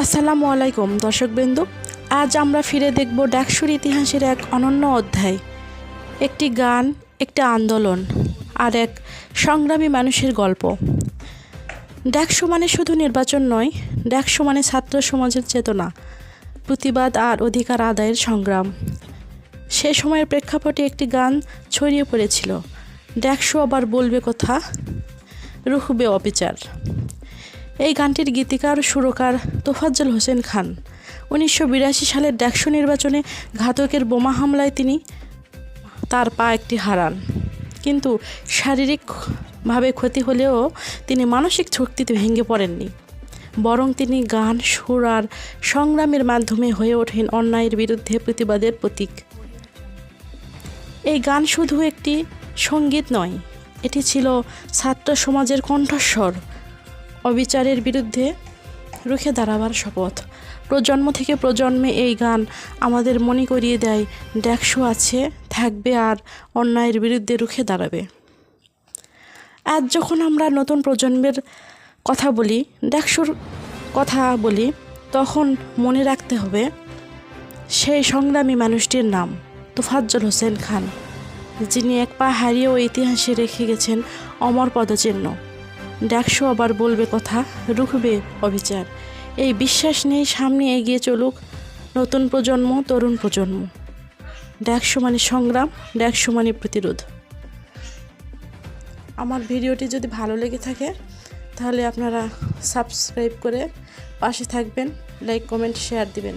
আসসালামু আলাইকুম, দর্শকবৃন্দু। আজ আমরা ফিরে দেখব ডাকসুর ইতিহাসের এক অনন্য অধ্যায়। একটি গান, একটি আন্দোলন, আর এক সংগ্রামী মানুষের গল্প। ডাকসু মানে শুধু নির্বাচন নয়, ডাকসু মানে ছাত্র সমাজের চেতনা, প্রতিবাদ আর অধিকার আদায়ের সংগ্রাম। সে সময়ের প্রেক্ষাপটে একটি গান ছড়িয়ে পড়েছিল, ডাকসু আবার বলবে কথা, রুখবে অবিচার। এই গানটির গীতিকার, সুরকার তোফাজ্জল হোসেন খান। উনিশশো বিরাশি সালের ডাকসু নির্বাচনে ঘাতকের বোমা হামলায় তিনি তার পা একটি হারান। কিন্তু শারীরিকভাবে ক্ষতি হলেও তিনি মানসিক শক্তিতে ভেঙে পড়েননি। বরং তিনি গান, সুর আর সংগ্রামের মাধ্যমে হয়ে ওঠেন অন্যায়ের বিরুদ্ধে প্রতিবাদের প্রতীক। এই গান শুধু একটি সংগীত নয়, এটি ছিল ছাত্র সমাজের কণ্ঠস্বর। অবিচারের বিরুদ্ধে রুখে দাঁড়াবার শপথ। প্রজন্ম থেকে প্রজন্মে এই গান আমাদের মনে করিয়ে দেয় ড্যাকশো আছে, থাকবে আর অন্যায়ের বিরুদ্ধে রুখে দাঁড়াবে। আজ যখন আমরা নতুন প্রজন্মের কথা বলি ড্যাকশোর কথা বলি, তখন মনে রাখতে হবে, সেই সংগ্রামী মানুষটির নাম তোফাজ্জল হোসেন খান, যিনি এক পা হারিয়েও ইতিহাসে রেখে গেছেন অমর পদচিহ্ন। ডাকশো আবার বলবে কথা, রুখবে অবিচার। এই বিশ্বাস নিয়ে সামনে এগিয়ে চলুক, নতুন প্রজন্ম, তরুণ প্রজন্ম। ডাকশো মানে সংগ্রাম ডাকশো মানে প্রতিরোধ। আমার ভিডিওটি যদি ভালো লেগে থাকে, তাহলে আপনারা সাবস্ক্রাইব করে পাশে থাকবেন, লাইক, কমেন্ট, শেয়ার দিবেন।